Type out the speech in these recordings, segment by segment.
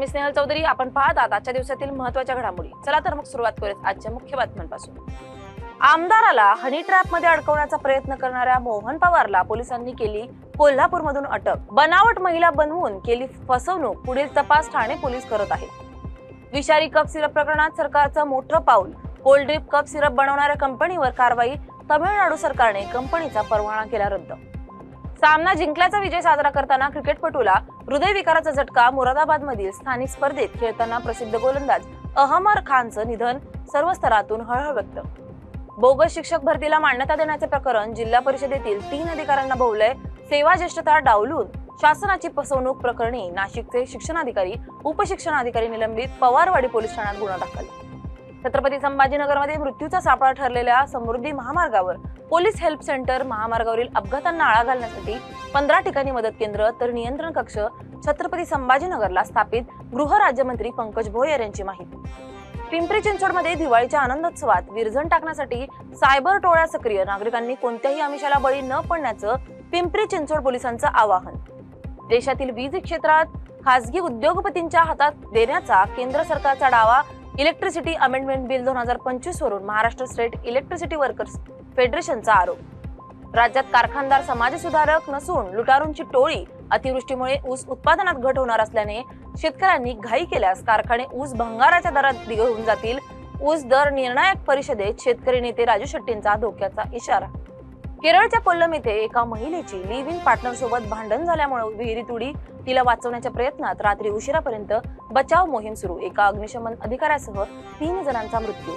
मी स्नेहल चौधरी. आपण पाहतात आजच्या दिवसातील महत्त्वाच्या घडामोडी. चला तर मग सुरुवात करूयात आजच्या मुख्य बातम्यांपासून. आमदाराला हनी ट्रॅपमध्ये अडकवण्याचा प्रयत्न करणाऱ्या मोहन पवारला पोलिसांनी केली कोल्हापूरमधून अटक. बनावट महिला बनवून केली फसवणूक. पुढील तपास ठाणे पोलीस करत आहेत. विषारी कप सिरप प्रकरणात सरकारचं मोठं पाऊल. कोल्ड ड्रिप कप सिरप बनवणाऱ्या कंपनीवर कारवाई. तमिळनाडू सरकारने कंपनीचा परवाना केला रद्द. सामना जिंकल्याचा विजय साजरा करताना क्रिकेटपटूला हृदयविकाराचा झटका मुरादाबादमधील स्थानिक स्पर्धेत खेळताना प्रसिद्ध गोलंदाज अहमर खानचं निधन सर्व स्तरातून हळहळ व्यक्त. बोगस शिक्षक भरतीला मान्यता देण्याचे प्रकरण जिल्हा परिषदेतील तीन अधिकाऱ्यांना भोवलंय. सेवा ज्येष्ठता डावलून शासनाची फसवणूक प्रकरणी नाशिकचे शिक्षणाधिकारी उपशिक्षणाधिकारी निलंबित पवारवाडी पोलीस ठाण्यात गुन्हा दाखल. छत्रपती संभाजीनगरमध्ये मृत्यूचा सापळा ठरलेल्या समृद्धी महामार्गावर पोलीस हेल्प सेंटर महामार्गावरील अपघातांना आळा घालण्यासाठी पंधरा ठिकाणी मदत केंद्र तर नियंत्रण कक्ष छत्रपती संभाजीनगरला स्थापित गृह राज्यमंत्री पंकज भोयर यांची माहिती. पिंपरी चिंचवडमध्ये दिवाळीच्या आनंदोत्सवात विरजण टाकण्यासाठी सायबर टोळ्या सक्रिय. नागरिकांनी कोणत्याही आमिषाला बळी न पडण्याचं पिंपरी चिंचवड पोलिसांचं आवाहन. देशातील वीज क्षेत्रात खासगी उद्योगपतींच्या हातात देण्याचा केंद्र सरकारचा डावा इलेक्ट्रिसिटी अमेंडमेंट बिल दोन हजार पंचवीस वरून महाराष्ट्र स्टेट इलेक्ट्रिसिटी वर्कर्स फेडरेशनचा आरोप. राज्यात कारखानदार समाजसुधारक नसून लुटारूंची टोळी अतिवृष्टीमुळे ऊस उत्पादनात घट होणार असल्याने शेतकऱ्यांनी घाई केल्यास कारखाने ऊस भंगाराच्या दरात घेऊन जातील. ऊस दर निर्णायक परिषदेत शेतकरी नेते राजू शेट्टींचा धोक्याचा इशारा केरळच्या कोल्लम येथे एका महिलेची लिव्ह इन पार्टनर सोबत भांडण झाल्यामुळे विहिरीत उडी तिला वाचवण्याच्या प्रयत्नात रात्री उशिरापर्यंत बचाव मोहीम सुरू. एका अग्निशमन अधिकाऱ्यासह तीन जणांचा मृत्यू.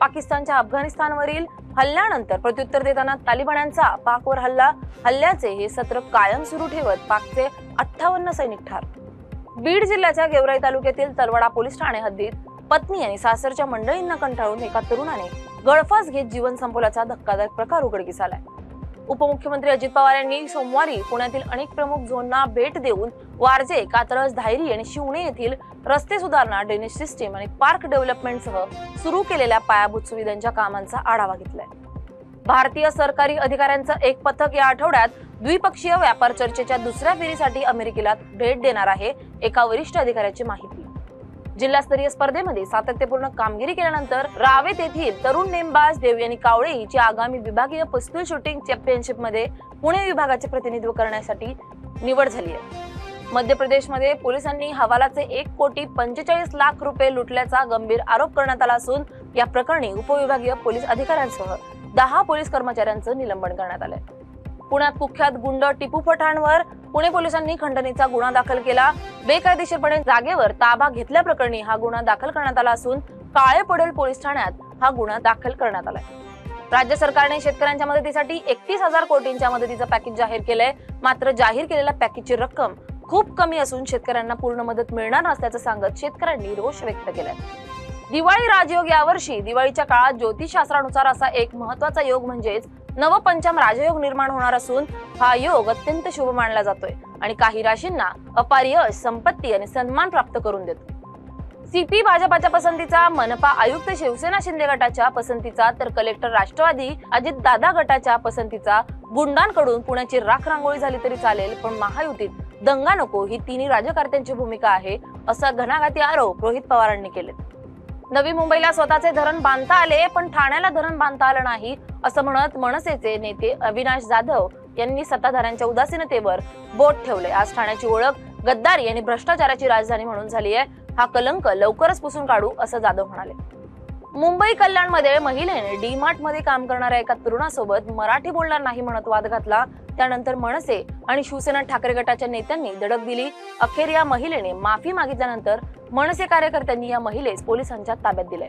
पाकिस्तानच्या अफगाणिस्तानवरील हल्ल्यानंतर प्रत्युत्तर देताना तालिबान्यांचा पाकवर हल्ला. हल्ल्याचे हे सत्र कायम सुरू ठेवत पाकचे अठ्ठावन्न सैनिक ठार. बीड जिल्ह्याच्या गेवराई तालुक्यातील तलवाडा पोलीस ठाणे हद्दीत पत्नी आणि सासरच्या मंडळींना कंटाळून एका तरुणाने गळफास घेत जीवन संपवल्याचा धक्कादायक प्रकार उघडकीस आलाय. उपमुख्यमंत्री अजित पवार यांनी सोमवारी पुण्यातील अनेक प्रमुख झोनना भेट देऊन वारजे कात्रज धायरी आणि शिवणे येथील रस्ते सुधारणा ड्रेनेज सिस्टीम आणि पार्क डेव्हलपमेंटसह सुरू केलेल्या पायाभूत सुविधांच्या कामांचा आढावा घेतलाय. भारतीय सरकारी अधिकाऱ्यांचं एक पथक या आठवड्यात द्विपक्षीय व्यापार चर्चेच्या दुसऱ्या फेरीसाठी अमेरिकेला भेट देणार आहे एका वरिष्ठ अधिकाऱ्याची माहिती. जिल्हास्तरीय स्पर्धेमध्ये सातत्यपूर्ण कामगिरी केल्यानंतर रावेत येथील तरुण नेमबाज देवयानी कावळे हिची आगामी विभागीय पिस्तूल शूटिंग चॅम्पियनशिपमध्ये पुणे विभागाचे प्रतिनिधित्व करण्यासाठी निवड झाली आहे. मध्य प्रदेशमध्ये पोलिसांनी हवालाचे एक कोटी पंचेचाळीस लाख रुपये लुटल्याचा गंभीर आरोप करण्यात आला असून या प्रकरणी उपविभागीय पोलीस अधिकाऱ्यांसह दहा पोलीस कर्मचाऱ्यांचं निलंबन करण्यात आलंय. पुण्यात कुख्यात गुंड टिपू पठाणवर पुणे पोलिसांनी खंडणीचा गुन्हा दाखल केला. बेकायदेशीरपणे जागेवर ताबा घेतल्याप्रकरणी हा गुन्हा दाखल करण्यात आला असून काळे पडेल पोलीस ठाण्यात हा गुन्हा दाखल करण्यात आलाय. राज्य सरकारने शेतकऱ्यांच्या मदतीसाठी एकतीस हजार कोटींच्या मदतीचं पॅकेज जाहीर केलंय. मात्र जाहीर केलेल्या पॅकेजची रक्कम खूप कमी असून शेतकऱ्यांना पूर्ण मदत मिळणार नसल्याचं सांगत शेतकऱ्यांनी रोष व्यक्त केलाय. दिवाळी राजयोग यावर्षी दिवाळीच्या काळात ज्योतिषशास्त्रानुसार असा एक महत्त्वाचा योग म्हणजेच नवपंचम राजयोग निर्माण होणार असून हा योग अत्यंत शुभ मानला जातोय आणि काही राशींना अपार यश संपत्ती आणि सन्मान प्राप्त करून देतो. सीपी भाजपाच्या पसंतीचा मनपा आयुक्त शिवसेना शिंदे गटाच्या पसंतीचा तर कलेक्टर राष्ट्रवादी अजित दादा गटाच्या पसंतीचा गुंडांकडून पुण्याची राख रांगोळी झाली तरी चालेल पण महायुतीत दंगा नको ही तिन्ही राजकारत्यांची भूमिका आहे असा घणाघाती आरोप रोहित पवारांनी केले नवी मुंबईला स्वतःचे धरण बांधता आले पण ठाण्याला धरण बांधता आलं नाही असं म्हणत मनसेचे नेते अविनाश जाधव यांनी सत्ताधाऱ्यांच्या उदासीनतेवर बोट ठेवले आज ठाण्याची ओळख गद्दारी आणि भ्रष्टाचाराची राजधानी म्हणून झाली आहे. हा कलंक लवकरच पुसून काढू असं जाधव म्हणाले. मुंबई कल्याणमध्ये महिलेने डी मार्टमध्ये काम करणाऱ्या एका तरुणासोबत मराठी बोलणार नाही म्हणत वाद घातला. त्यानंतर मनसे आणि शिवसेना ठाकरे गटाच्या नेत्यांनी धडक दिली. अखेर या महिलेने माफी मागितल्यानंतर मनसे कार्यकर्त्यांनी या महिलेस पोलिसांच्या ताब्यात दिले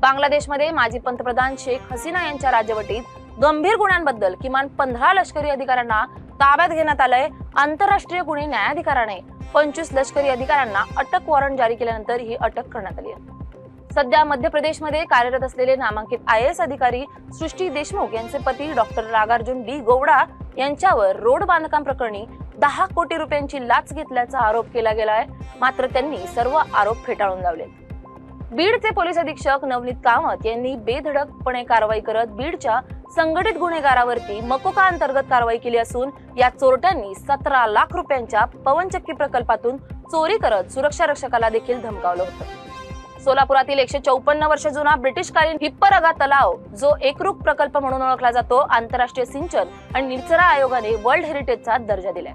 बांगलादेशमध्ये माजी पंतप्रधान शेख हसीना यांच्या राजवटीत गंभीर गुन्ह्यांबद्दल किमान पंधरा लष्करी अधिकाऱ्यांना ताब्यात घेण्यात आलंय. आंतरराष्ट्रीय गुन्हे न्यायाधिकाराने पंचवीस लष्करी अधिकाऱ्यांना अटक वॉरंट जारी केल्यानंतर ही अटक करण्यात आली आहे. सध्या मध्य प्रदेशमध्ये कार्यरत असलेले नामांकित आय एस अधिकारी सृष्टी देशमुख यांचे पती डॉक्टर नागार्जुन डी गौडा यांच्यावर रोड बांधकाम प्रकरणी दहा कोटी रुपयांची लाच घेतल्याचा आरोप केला गेलाय. मात्र त्यांनी सर्व आरोप फेटाळून लावले. बीडचे पोलीस अधीक्षक नवनीत कामत यांनी बेधडकपणे कारवाई करत बीडच्या संघटित गुन्हेगारावरती मकोका अंतर्गत कारवाई केली असून या चोरट्यांनी सतरा लाख रुपयांच्या पवनचक्की प्रकल्पातून चोरी करत सुरक्षा रक्षकाला देखील धमकावलं होतं. सोलापुरातील एकशे चौपन्न वर्ष जुना ब्रिटिशकालीन हिप्परगा तलाव जो एकरूप प्रकल्प म्हणून ओळखला जातो आंतरराष्ट्रीय सिंचन आणि निचरा आयोगाने वर्ल्ड हेरिटेजचा दर्जा दिलाय.